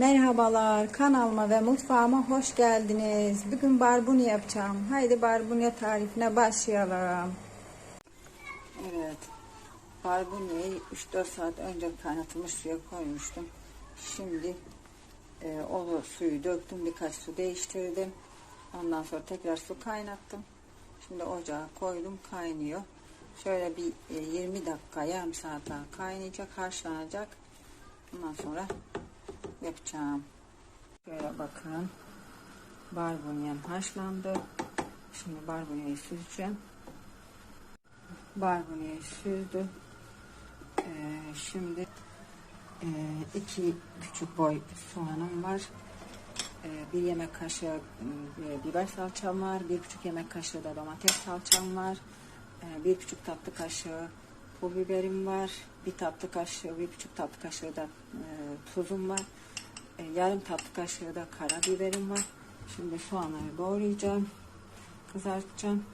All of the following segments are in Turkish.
Merhabalar kanalıma ve mutfağıma hoş geldiniz. Bugün barbuni yapacağım. Haydi barbunya tarifine başlayalım. Evet. Barbuniyi 3-4 saat önce kaynatılmış suya koymuştum. Şimdi e, o suyu döktüm. Birkaç su değiştirdim. Ondan sonra tekrar su kaynattım. Şimdi ocağa koydum. Kaynıyor. Şöyle bir e, 20 dakika yarım saat daha kaynayacak. Haşlanacak. Ondan sonra yapacağım. Şöyle bakın. Barbunyam haşlandı. Şimdi barbunyayı süzeceğim. Barbunyayı süzdüm. Ee, şimdi e, iki küçük boy soğanım var. Ee, bir yemek kaşığı e, biber salçam var. Bir buçuk yemek kaşığı da domates salçam var. Ee, bir buçuk tatlı kaşığı pul biberim var. Bir tatlı kaşığı, bir buçuk tatlı kaşığı da e, tuzum var. E, yarım tatlı kaşığı da karabiberim var. Şimdi soğanları doğrayacağım. Kızartacağım.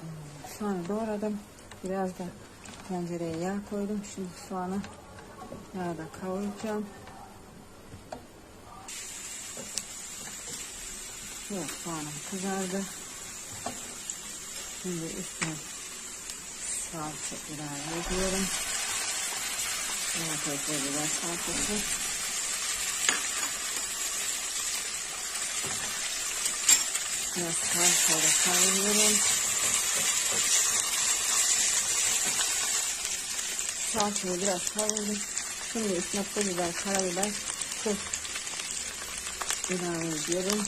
Hmm, Soğanı doğradım. Biraz da tencereye yağ koydum. Şimdi soğanı yağda kavuracağım. Evet soğanım kızardı. Şimdi üstüne salça ilave ediyorum. Domates ve biber salçası. Biraz salçayla kavuruyorum. Salçayı biraz kavurdum. Şimdi üstüne pul biber, karabiber, tuz ilave ediyorum.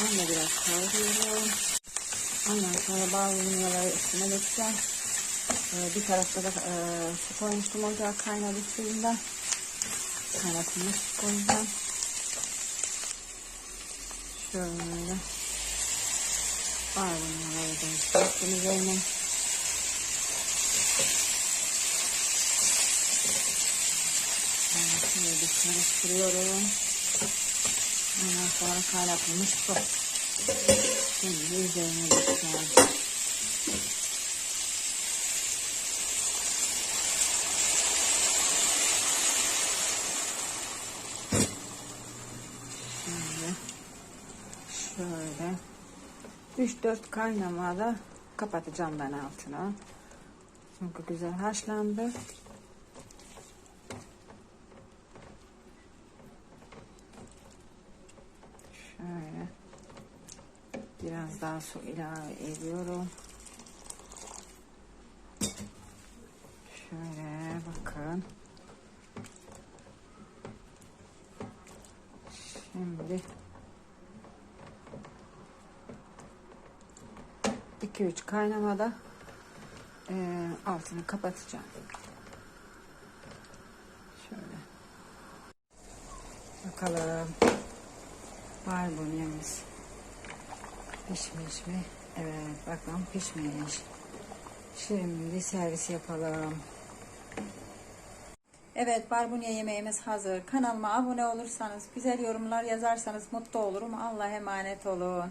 Onu da biraz kavuruyorum. Ondan sonra bazı üstüne dökeceğim. Ee, bir tarafta da e, su koymuştum ocağa kaynadı suyunda. Kaynatılmış su koyacağım. Şöyle. Da döktüm üzerine. Şöyle bir karıştırıyorum. Ondan sonra kaynatılmış su. Şimdi üzerine dökeceğim. Şöyle. Şöyle. 3-4 kaynamada kapatacağım ben altına. Çünkü güzel haşlandı. Şöyle. Biraz daha su ilave ediyorum. Şöyle bakın. Şimdi 2-3 kaynamada e, altını kapatacağım. Şöyle. Bakalım. Barbunyamız pişmiş mi? Evet bakalım pişmiş. Şimdi servis yapalım. Evet barbunya yemeğimiz hazır. Kanalıma abone olursanız, güzel yorumlar yazarsanız mutlu olurum. Allah'a emanet olun.